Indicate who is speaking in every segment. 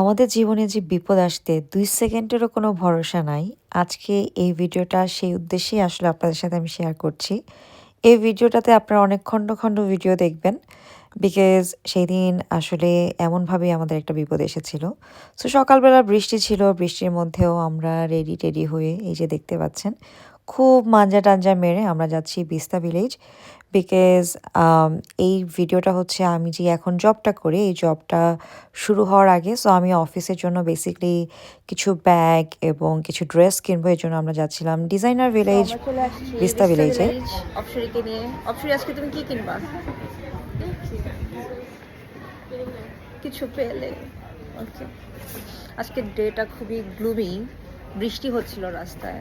Speaker 1: আমাদের জীবনে যে বিপদ আসতে দুই সেকেন্ডেরও কোনো ভরসা নাই। আজকে এই ভিডিওটা সেই উদ্দেশ্যেই আসলে আপনাদের সাথে আমি শেয়ার করছি। এই ভিডিওটাতে আপনারা অনেক খণ্ড খণ্ড ভিডিও দেখবেন। বিকজ সেই দিন আসলে এমনভাবেই আমাদের একটা বিপদ এসেছিল। সো সকালবেলা বৃষ্টি ছিল, বৃষ্টির মধ্যেও আমরা রেডি টেডি হয়ে এই যে দেখতে পাচ্ছেন খুব মাঞ্জা টাঞ্জা মেরে আমরা যাচ্ছি বিস্তা ভিলেজ বিকজ এই ভিডিওটা হচ্ছে আমি যে এখন জবটা করি এই জবটা শুরু হওয়ার আগে সো আমি অফিসের জন্য বেসিকলি কিছু ব্যাগ এবং কিছু ড্রেস কিনবো এর জন্য আমরা যাচ্ছিলাম ডিজাইনার ভিলেজ বিস্তা ভিলেজে।
Speaker 2: অপসরিকে নিয়ে। অপসরি আজকে তুমি কি কিনবা? কিছু পেলে। ওকে আজকে ডেটা খুবই গ্লুমি বৃষ্টি হচ্ছিল রাস্তায়।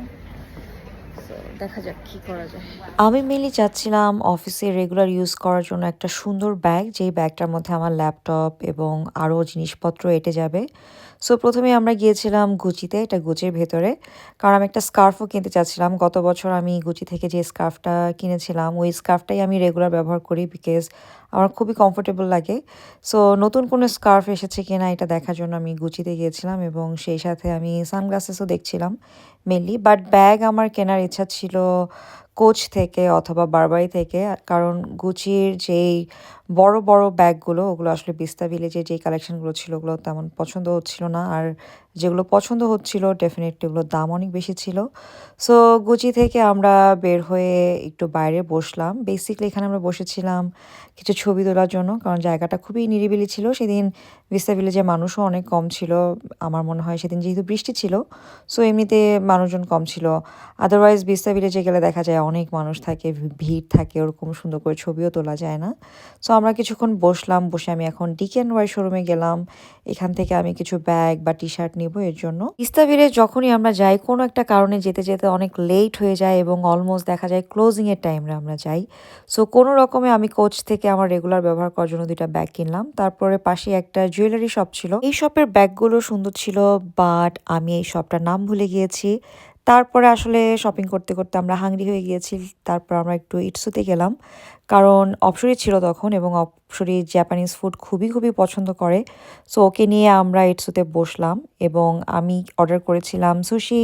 Speaker 2: দেখা যাক কি করা যায়।
Speaker 1: আমি মেনলি চাচ্ছিলাম অফিসে রেগুলার ইউজ করার জন্য একটা সুন্দর ব্যাগ যেই ব্যাগটার মধ্যে আমার ল্যাপটপ এবং আরও জিনিসপত্র এঁটে যাবে। সো প্রথমে আমরা গিয়েছিলাম গুচিতে এটা গুচির ভেতরে। কারণ আমি একটা স্কার্ফও কিনতে চাচ্ছিলাম। গত বছর আমি গুচি থেকে যে স্কার্ফটা কিনেছিলাম, ওই স্কার্ফটাই আমি রেগুলার ব্যবহার করি বিকজ আমার খুবই কমফোর্টেবল লাগে। সো নতুন কোনো স্কার্ফ এসেছে কিনা এটা দেখার জন্য আমি গুচিতে গিয়েছিলাম এবং সেই সাথে আমি সানগ্লাসেসও দেখছিলাম। মেনলি বাট ব্যাগ আমার কেনার ইচ্ছা ছিল কোচ থেকে অথবা বারবারি থেকে কারণ গুচির যেই বড় বড় ব্যাগগুলো ওগুলো আসলে বিস্তা ভিলেজে যেই কালেকশানগুলো ছিল, ওগুলো তেমন পছন্দ হচ্ছিল না। আর যেগুলো পছন্দ হচ্ছিল ডেফিনেটলি ওগুলোর দাম অনেক বেশি ছিল। সো গুচি থেকে আমরা বের হয়ে একটু বাইরে বসলাম। বেসিকলি এখানে আমরা বসেছিলাম কিছু ছবি তোলার জন্য, কারণ জায়গাটা খুবই নিরিবিলি ছিল। সেদিন বিস্তা ভিলেজে মানুষও অনেক কম ছিল। আমার মনে হয় সেদিন যেহেতু বৃষ্টি ছিল সো এমনিতে মানুষজন কম ছিল। আদারওয়াইজ বিস্তা ভিলেজে গেলে দেখা যায় অনেক মানুষ থাকে ভিড় থাকে, ওরকম সুন্দর করে ছবিও তোলা যায় না। সো আমরা কিছুক্ষণ বসলাম, বসে আমি এখন ডিকেন ওয়াই শোরুমে গেলাম। এখান থেকে আমি কিছু ব্যাগ বা টি শার্ট নিব এর জন্য। ইস্তাবিরে যখনই আমরা যাই, কোনো একটা কারণে যেতে যেতে অনেক লেট হয়ে যায় এবং অলমোস্ট দেখা যায় ক্লোজিংয়ের টাইমে আমরা যাই। সো কোনো রকমে আমি কোচ থেকে আমার রেগুলার ব্যবহার করার জন্য দুইটা ব্যাগ কিনলাম। তারপরে পাশে একটা জুয়েলারি শপ ছিল। এই শপের ব্যাগগুলো সুন্দর ছিল বাট আমি এই শপটার নাম ভুলে গিয়েছি। তারপরে আসলে শপিং করতে করতে আমরা হাংরি হয়ে গিয়েছি। তারপর আমরা একটু ইটসুতে গেলাম। কারণ অপসরি ছিল তখন এবং অপসরি জাপানিজ ফুড খুবই খুবই পছন্দ করে। সো ওকে নিয়ে আমরা ইটসুতে বসলাম এবং আমি অর্ডার করেছিলাম সুশি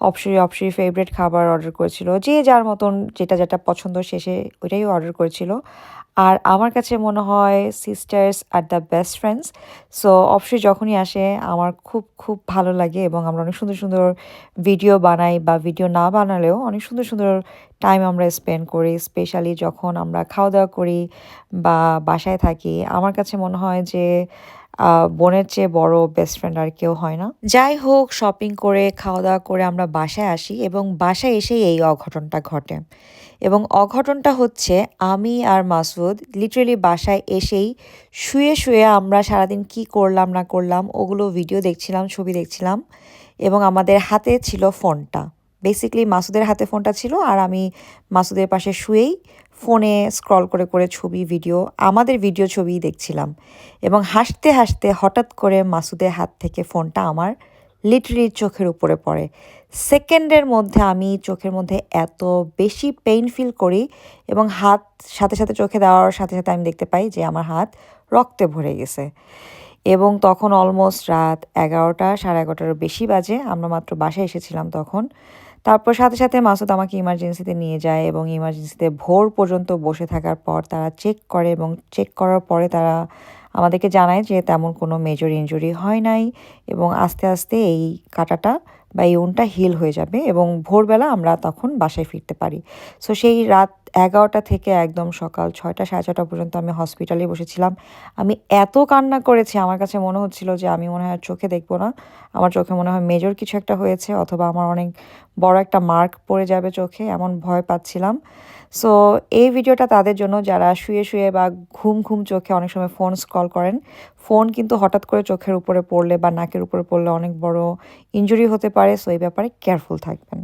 Speaker 1: অপসরি অপসরি ফেভারিট খাবার অর্ডার করেছিল। যে যার মতন যেটা যেটা পছন্দ শেষে ওইটাই অর্ডার করেছিল। আর আমার কাছে মনে হয় sisters are the best friends so অবশ্যই যখনই আসে, আমার খুব খুব ভালো লাগে এবং আমরা অনেক সুন্দর সুন্দর ভিডিও বানাই বা ভিডিও না বানালেও অনেক সুন্দর সুন্দর টাইম আমরা স্পেন্ড করি স্পেশালি যখন আমরা খাওয়া দাওয়া করি বা বাসায় থাকি। আমার কাছে মনে হয় যে বোনের চেয়ে বড় বেস্ট ফ্রেন্ড আর কেউ হয় না। যাই হোক শপিং করে খাওয়া দাওয়া করে আমরা বাসায় আসি এবং বাসায় এসেই এই অঘটনটা ঘটে। এবং অঘটনটা হচ্ছে, আমি আর মাসুদ লিটারেলি বাসায় এসেই শুয়ে শুয়ে আমরা সারাদিন কি করলাম, না করলাম, ওগুলো ভিডিও দেখছিলাম, ছবি দেখছিলাম এবং আমাদের হাতে ছিল ফোনটা বেসিক্যালি মাসুদের হাতে ফোনটা ছিল আর আমি মাসুদের পাশে শুয়েই ফোনে স্ক্রল করে করে ছবি ভিডিও আমাদের ভিডিও ছবি দেখছিলাম। এবং হাসতে হাসতে হঠাৎ করে মাসুদের হাত থেকে ফোনটা আমার লিটারেলি চোখের উপরে পড়ে। সেকেন্ডের মধ্যে আমি চোখের মধ্যে এত বেশি পেইন ফিল করি এবং হাত সাথে সাথে চোখে দেওয়ার সাথে সাথে আমি দেখতে পাই যে আমার হাত রক্তে ভরে গেছে। এবং তখন অলমোস্ট রাত এগারোটা, সাড়ে এগারোটারও বেশি বাজে। আমরা মাত্র বাসায় এসেছিলাম তখন। তারপর সাথে সাথে মাসুদ আমাকে ইমার্জেন্সিতে নিয়ে যায় এবং ইমার্জেন্সিতে ভোর পর্যন্ত বসে থাকার পর তারা চেক করে এবং চেক করার পরে তারা আমাদেরকে জানায় যে তেমন কোনো মেজর ইঞ্জুরি হয় নাই এবং আস্তে আস্তে এই কাটাটা বা এই উনটা হিল হয়ে যাবে এবং ভোরবেলা আমরা তখন বাসায় ফিরতে পারি। সো সেই রাত এগারোটা থেকে একদম সকাল ছয়টা, সাড়ে ছটা পর্যন্ত আমি হসপিটালে বসেছিলাম। আমি এত কান্না করেছি, আমার কাছে মনে হচ্ছিল যে আমি মনে হয় চোখে দেখব না। আমার চোখে মনে হয় মেজর কিছু একটা হয়েছে, অথবা আমার অনেক বড় একটা মার্ক পড়ে যাবে চোখে, এমন ভয় পাচ্ছিলাম। সো এই ভিডিওটা তাদের জন্য, যারা শুয়ে শুয়ে বা ঘুম ঘুম চোখে অনেক সময় ফোন স্ক্রল করেন ফোন কিন্তু হঠাৎ করে চোখের উপরে পড়লে বা নাকের উপরে পড়লে অনেক বড় ইনজুরি হতে পারে সো এই ব্যাপারে কেয়ারফুল থাকবেন।